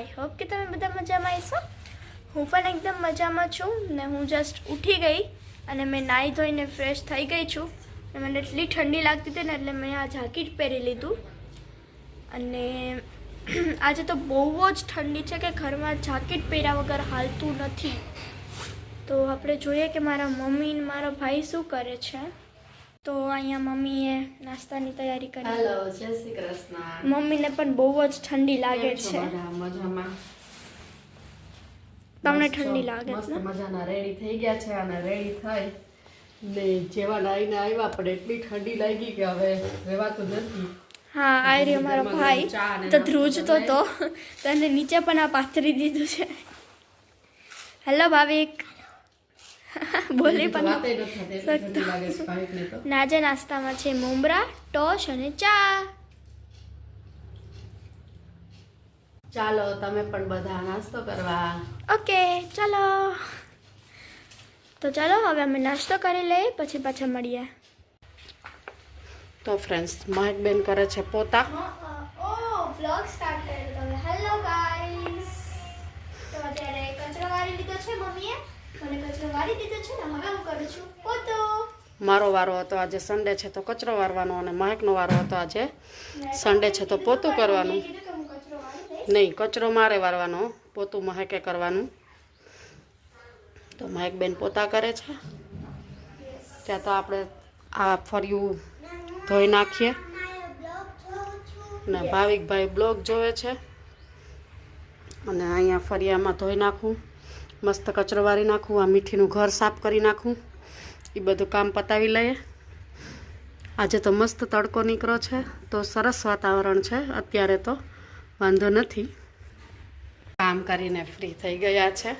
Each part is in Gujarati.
આઈ હોપ કે તમે બધા મજામાં આવીશો હું પણ એકદમ મજામાં છું ને હું જસ્ટ ઉઠી ગઈ અને મેં નાહી ધોઈને ફ્રેશ થઈ ગઈ છું. મને એટલી ઠંડી લાગતી હતી ને એટલે મેં આ જાકીટ પહેરી લીધું. અને આજે તો બહુ જ ઠંડી છે કે ઘરમાં જાકીટ પહેર્યા વગર હાલતું નથી. તો આપણે જોઈએ કે મારા મમ્મી મારો ભાઈ શું કરે છે. તો અહીંયા મમ્મીએ નાસ્તાની તૈયારી કરી. હેલો જય શ્રી કૃષ્ણ. મમ્મીને પણ બહુ જ ઠંડી લાગે છે મજામાં? તમને ઠંડી લાગે છે મજાના રેડી થઈ ગયા છે અને રેડી થઈ ને જેવા લાઈને આવ્યા પણ એટલી ઠંડી લાગી કે હવે રહેવાતું નથી. હા આ રહ્યો મારો ભાઈ. તો ધ્રુજતો તો. તને નીચે પણ આ પાથરી દીધું છે. હેલો ભાવિક. બોલી પણ આજે નાસ્તામાં છે મુમરા ટોશ અને ચા. ચાલો તમે પણ બધા નાસ્તો કરવા. ઓકે ચાલો. તો ચાલો હવે અમે નાસ્તો કરી લઈએ પછી પાછા મળીએ. તો ફ્રેન્ડ્સ મહેકબેન કરે છે પોતા. ઓ બ્લોગ સ્ટાર્ટ કર્યો. તમે હેલો ગાઈસ તો અત્યારે કચરો વાળી લીધો છે મમ્મીએ. મને કચરો વાળી દીધો છે ને હવે હું કરું છું. પોતો. મારો વારો હતો આજે સન્ડે છે તો કચરો વારવાનો અને મહેકનો વારો હતો આજે સન્ડે છે તો પોતું કરવાનું. નહીં કચરો મારે વારવાનો. પોતું મહેકે કરવાનું. તો મહેકબેન પોતા કરે છે. ત્યાં તો આપણે આ ફર્યું ધોઈ નાખીએ. અને ભાવિકભાઈ બ્લોગ જોવે છે. અને અહીંયા ફરિયામાં ધોઈ નાખું. મસ્ત કચરો વારી નાખું, આ મીઠીનું ઘર સાફ કરી નાખું. એ બધું કામ પતાવી લઈએ. આજે તો મસ્ત તડકો નીકળો છે, તો સરસ વાતાવરણ છે, અત્યારે તો વાંધો નથી. કામ કરીને ફ્રી થઈ ગયા છે.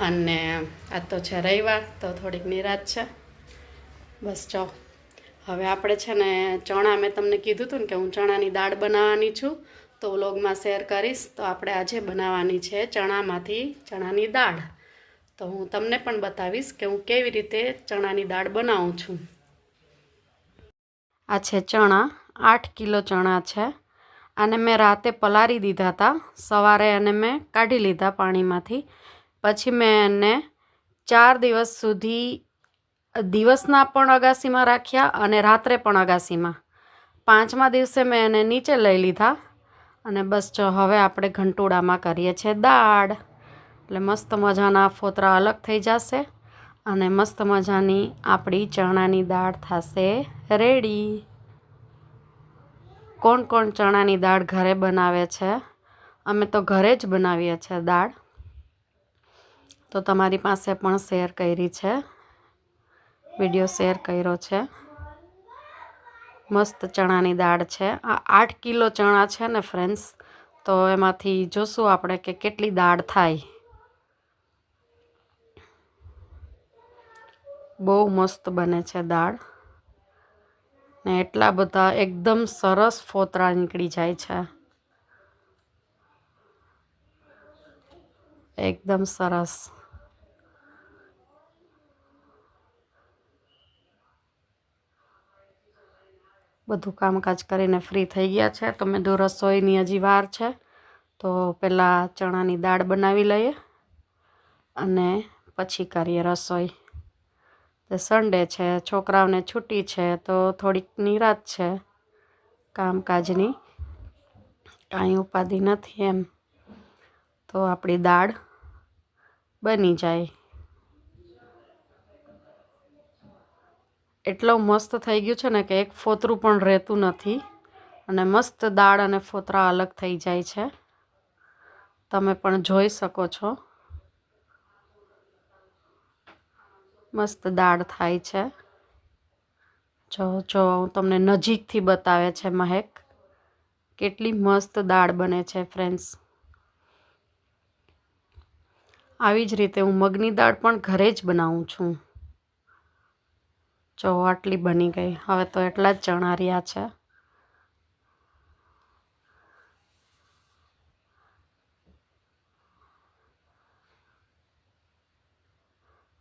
અને આ તો છે રવિવાર, તો થોડીક નિરાશ છે. બસ જો, હવે આપણે છે ને ચણા મેં તમને કીધું હતું ને કે હું ચણાની દાળ બનાવવાની છું. તો વ્લોગમાં શેર કરીશ. તો આપણે આજે બનાવવાની છે ચણામાંથી ચણાની દાળ. તો હું તમને પણ બતાવીશ કે હું કેવી રીતે ચણાની દાળ બનાવું છું. આ છે ચણા. આઠ કિલો ચણા છે. આને મેં રાતે પલાળી દીધા હતા સવારે એને મેં કાઢી લીધા પાણીમાંથી. પછી મેં એને ચાર દિવસ સુધી દિવસના પણ અગાસીમાં રાખ્યા અને રાત્રે પણ અગાસીમાં. પાંચમા દિવસે મેં એને નીચે લઈ લીધા. અને બસ જો હવે આપણે ઘંટોળામાં કરીએ છીએ દાળ. એટલે મસ્ત મજાના ફોતરા અલગ થઈ જશે અને મસ્ત મજાની આપણી ચણાની દાળ થશે રેડી. કોણ કોણ ચણાની દાળ ઘરે બનાવે છે? અમે તો ઘરે જ બનાવીએ છીએ દાળ. તો તમારી પાસે પણ શેર કરી છે. વીડિયો શેર કર્યો છે. મસ્ત ચણાની દાળ છે. આ આઠ કિલો ચણા છે ને ફ્રેન્ડ્સ તો એમાંથી જોશું આપણે કે કેટલી દાળ થાય. બહુ મસ્ત બને છે દાળ. ને એટલા બધા એકદમ સરસ ફોતરા નીકળી જાય છે. એકદમ સરસ. બધું કામકાજ કરીને ફ્રી થઈ ગયા છે. તો મેં દો રસોઈની હજી વાર છે. તો પહેલાં ચણાની દાળ બનાવી લઈએ અને પછી કરીએ રસોઈ. તે સન્ડે છે, છોકરાઓને છુટ્ટી છે, તો થોડીક નિરાત છે કામકાજની. કાંઈ ઉપાધિ નથી એમ. તો આપણી દાળ બની જાય. એટલો મસ્ત થઈ ગયું છે ને કે એક ફોતરું પણ રહેતું નથી. અને મસ્ત દાળ અને ફોતરા અલગ થઈ જાય છે. તમે પણ જોઈ શકો છો. મસ્ત દાળ થાય છે. જો જો, હું તમને નજીકથી બતાવે છે મહેક. કેટલી મસ્ત દાળ બને છે ફ્રેન્ડ્સ આવી જ રીતે હું મગની દાળ પણ ઘરે જ બનાવું છું. જો આટલી બની ગઈ. હવે તો એટલા જ ચણા રહ્યા છે.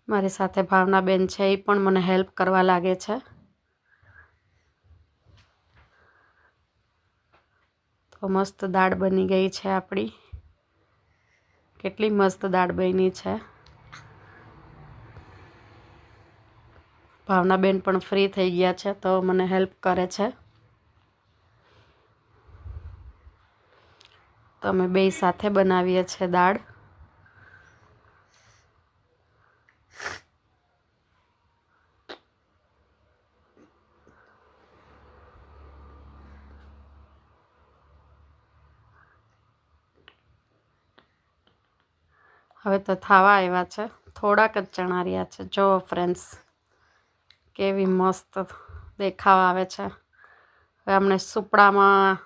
મારી સાથે ભાવનાબેન છે એ પણ મને હેલ્પ કરવા લાગે છે. તો મસ્ત દાળ બની ગઈ છે આપણી. કેટલી મસ્ત દાળ બની છે. ભાવનાબેન પણ ફ્રી થઈ ગયા છે, તો મને હેલ્પ કરે છે. તો અમે બે સાથે બનાવીએ છીએ દાળ. હવે તો થાવા આવ્યા છે, થોડાક જ ચણા રહ્યા છે. જો ફ્રેન્ડ્સ કેવી મસ્ત દેખાવ આવે છે. હવે આપણે સુપડામાં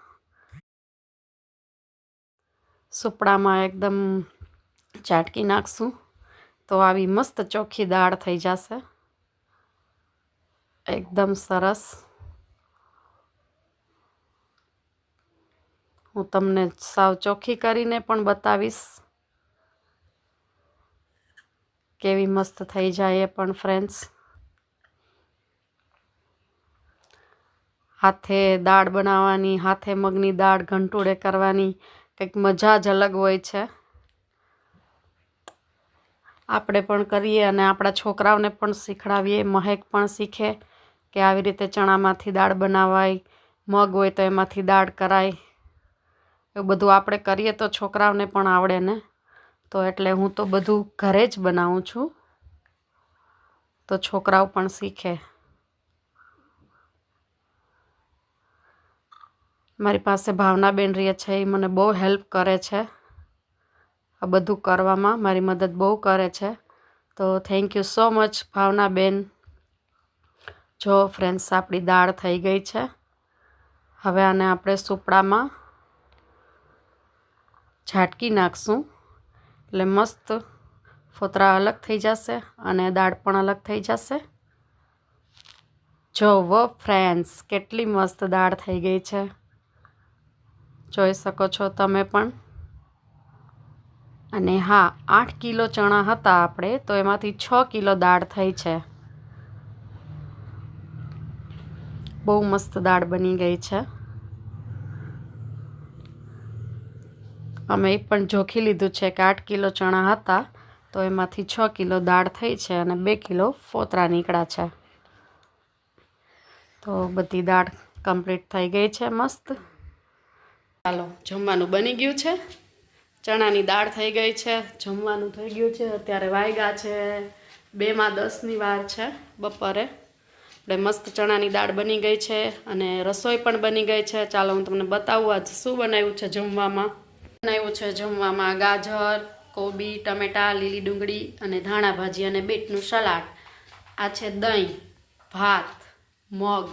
સુપડામાં એકદમ ચાટકી નાખશું તો આવી મસ્ત ચોખ્ખી દાળ થઈ જશે. એકદમ સરસ. હું તમને સાવ ચોખ્ખી કરીને પણ બતાવીશ કેવી મસ્ત થઈ જાય એ પણ ફ્રેન્ડ્સ હાથે દાળ બનાવવાની, હાથે મગની દાળ ઘંટોળે કરવાની, કંઈક મજા જ અલગ હોય છે. આપણે પણ કરીએ અને આપણા છોકરાઓને પણ શીખડાવીએ, મહેક પણ શીખે કે આવી રીતે ચણામાંથી દાળ બનાવાય, મગ હોય તો એમાંથી દાળ કરાય. એવું બધું આપણે કરીએ તો છોકરાઓને પણ આવડે ને? તો એટલે હું તો બધું ઘરે જ બનાવું છું. તો છોકરાઓ પણ શીખે. મારી પાસે ભાવનાબેન રહે છે, એ મને બહુ હેલ્પ કરે છે. આ બધું કરવામાં મારી મદદ બહુ કરે છે. તો thank you so much Bhavnaben. જો ફ્રેન્ડ્સ આપણી દાળ થઈ ગઈ છે. હવે આને આપણે સુપડામાં ઝાટકી નાખશું. એટલે મસ્ત ફોતરા અલગ થઈ જશે અને દાળ પણ અલગ થઈ જશે. જો વ ફ્રેન્ડ્સ કેટલી મસ્ત દાળ થઈ ગઈ છે. જોઈ શકો છો તમે પણ. અને હા, આઠ કિલો ચણા હતા આપણે, તો એમાંથી છ કિલો દાળ થઈ છે. બહુ મસ્ત દાળ બની ગઈ છે. અમે એ પણ જોખી લીધું છે કે આઠ કિલો ચણા હતા, તો એમાંથી છ કિલો દાળ થઈ છે અને બે કિલો ફોતરા નીકળ્યા છે. તો બધી દાળ કમ્પ્લીટ થઈ ગઈ છે મસ્ત. ચાલો, જમવાનું બની ગયું છે. ચણાની દાળ થઈ ગઈ છે. જમવાનું થઈ ગયું છે. અત્યારે વાયગા છે. બેમાં દસની વાર છે બપોરે. આપણે મસ્ત ચણાની દાળ બની ગઈ છે અને રસોઈ પણ બની ગઈ છે. ચાલો, હું તમને બતાવું આજ શું બનાવ્યું છે જમવામાં. બનાવ્યું છે જમવામાં ગાજર, કોબી, ટમેટા, લીલી ડુંગળી અને ધાણા ભાજી અને બીટનું સલાડ. આ છે દહીં, ભાત, મગ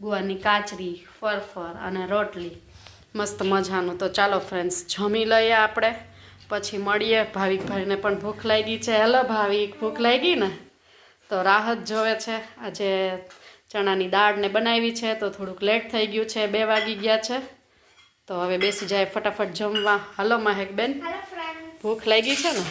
ગુવારની કાચરી, ફરફર અને રોટલી. મસ્ત મજાનું. તો ચાલો ફ્રેન્ડ્સ જમી લઈએ આપણે. પછી મળીએ. ભાવિકભાઈને પણ ભૂખ લાગી છે. હેલો ભાવિક ભૂખ લાગી ને? તો રાહત જોવે છે. આજે ચણાની દાળને બનાવી છે. તો થોડુંક લેટ થઈ ગયું છે. બે વાગી ગયા છે. તો હવે બેસી જાય ફટાફટ જમવા. હલો મહેક બેન હેલો ફ્રેન્ડ ભૂખ લાગી છે ને?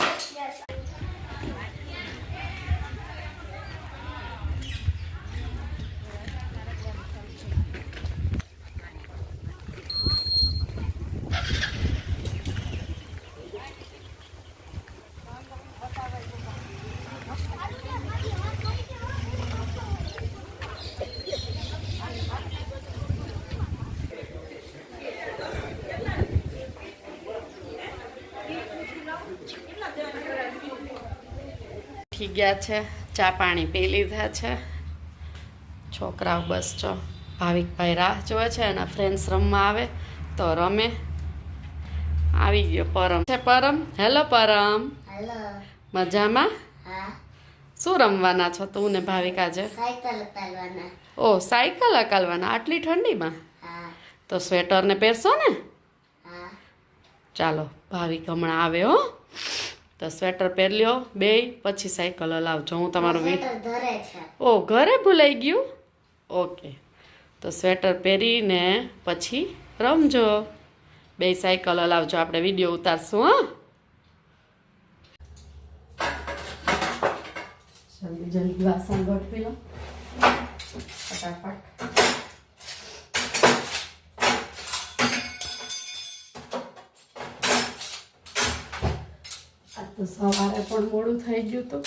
ઉઠી ગયા છે ચા પાણી પી લીધા છે. છોકરાઓ બસ જો ભાવિકભાઈ રાહ જોવે છે એના ફ્રેન્ડ્સ રમવા આવે તો રમે. આવી ગયો પરમ. છે પરમ? હેલો પરમ. મજામાં? શું રમવાના છો તું ને ભાવિક આજે? ઓ સાયકલ અકાલવાના આટલી ઠંડીમાં? તો તો સ્વેટરને પહેરશો ને? ચાલો ભાવિક હમણાં આવે હો. તો સ્વેટર પહેર લ્યો બે પછી સાયકલ હલાવજો. હું તમારું ઓ ઘરે ભૂલાઈ ગયું? ઓકે. તો સ્વેટર પહેરીને પછી રમજો. બે સાયકલ હલાવજો આપણે વીડિયો ઉતારશું હા. જલ્દી જલ્દી વાસણ ગોઠવી લો. ફટાફટ. તો સવારે પણ મોડું થઈ ગયું હતું.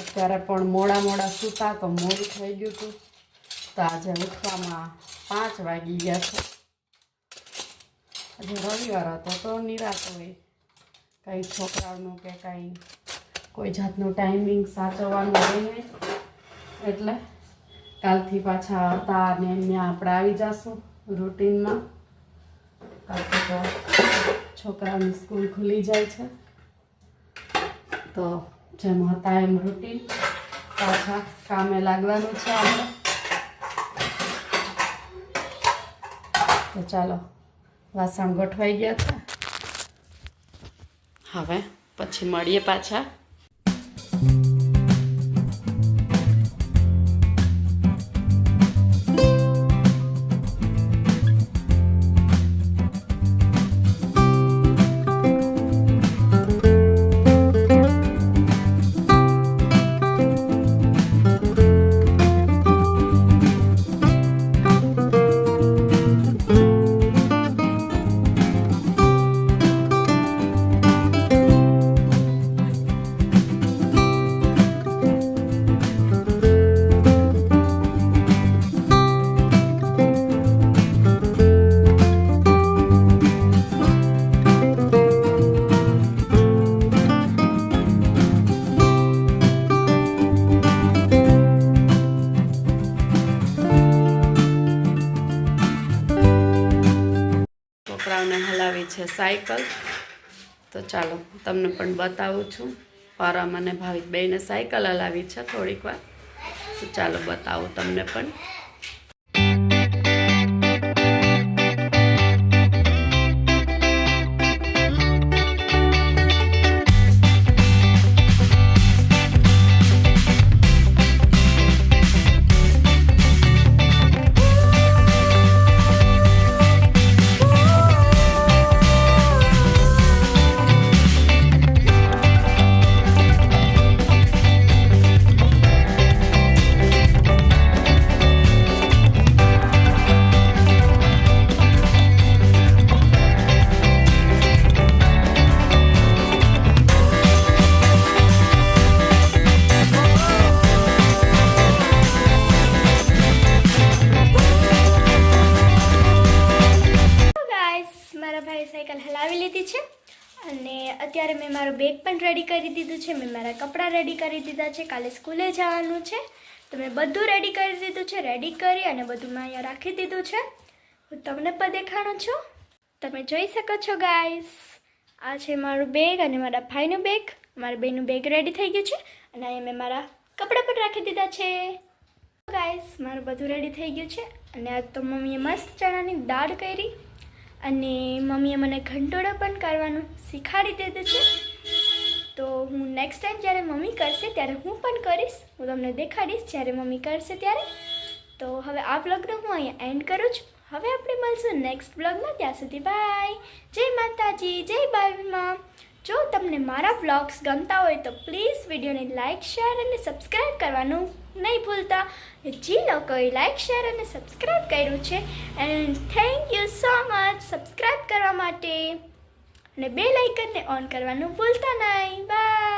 અત્યારે પણ મોડા મોડા સૂતા તો મોડું થઈ ગયું હતું. તો આજે ઉઠવામાં પાંચ વાગી ગયા છે. આજે રવિવાર હતો તો નિરાશ હોય. કંઈ છોકરાઓનું કે કાંઈ કોઈ જાતનું ટાઈમિંગ સાચવવાનું હોય નહીં. એટલે કાલથી પાછા હતા ને એમને આપણે આવી જશું રૂટીનમાં. કાલથી તો છોકરાઓની સ્કૂલ ખુલી જાય છે. તો જેમ હતા એમ રૂટીન પાછા કામે લાગવાનું છે આપણે. તો ચાલો, વાસણ ગોઠવાઈ ગયા છે. હવે પછી મળીએ પાછા. છે સાયકલ. તો ચાલો તમને પણ બતાવું છું. પરમ અને ભાવિક બેને સાયકલ હલાવી છે થોડીક વાર. તો ચાલો બતાવું તમને પણ. અત્યારે મેં મારું બેગ પણ રેડી કરી દીધું છે. મેં મારા કપડાં રેડી કરી દીધા છે. કાલે સ્કૂલે જવાનું છે. તો મેં બધું રેડી કરી દીધું છે. રેડી કરી અને બધું મેં અહીંયા રાખી દીધું છે. હું તમને પણ દેખાડું છું. તમે જોઈ શકો છો ગાઈસ આ છે મારું બેગ અને મારા ભાઈનું બેગ મારા બેનું બેગ રેડી થઈ ગયું છે. અને અહીંયા મેં મારા કપડાં પણ રાખી દીધા છે. ગાઈસ મારું બધું રેડી થઈ ગયું છે. અને આજ તો મમ્મીએ મસ્ત ચણાની દાળ કરી. અને મમ્મીએ મને ઘંટોળો પણ કરવાનું શીખવાડી દીધું છે. તો હું નેક્સ્ટ ટાઈમ જ્યારે મમ્મી કરશે ત્યારે હું પણ કરીશ. હું તમને દેખાડીશ જ્યારે મમ્મી કરશે ત્યારે. તો હવે આ બ્લોગનો હું અહીંયા એન્ડ કરું છું. હવે આપણે મળશું નેક્સ્ટ બ્લોગમાં ત્યાં સુધી બાય જય માતાજી, જય બાલમાં જો તમને મારા વ્લોગ્સ ગમતા હોય તો પ્લીઝ વિડીયોને લાઇક શેર અને સબસ્ક્રાઈબ કરવાનું નહીં ભૂલતા. જે લોકોએ લાઇક શેર અને સબસ્ક્રાઈબ કર્યું છે and thank you so much subscribe કરવા માટે અને બે લાઇકનને ઓન કરવાનું ભૂલતા નહીં. બાય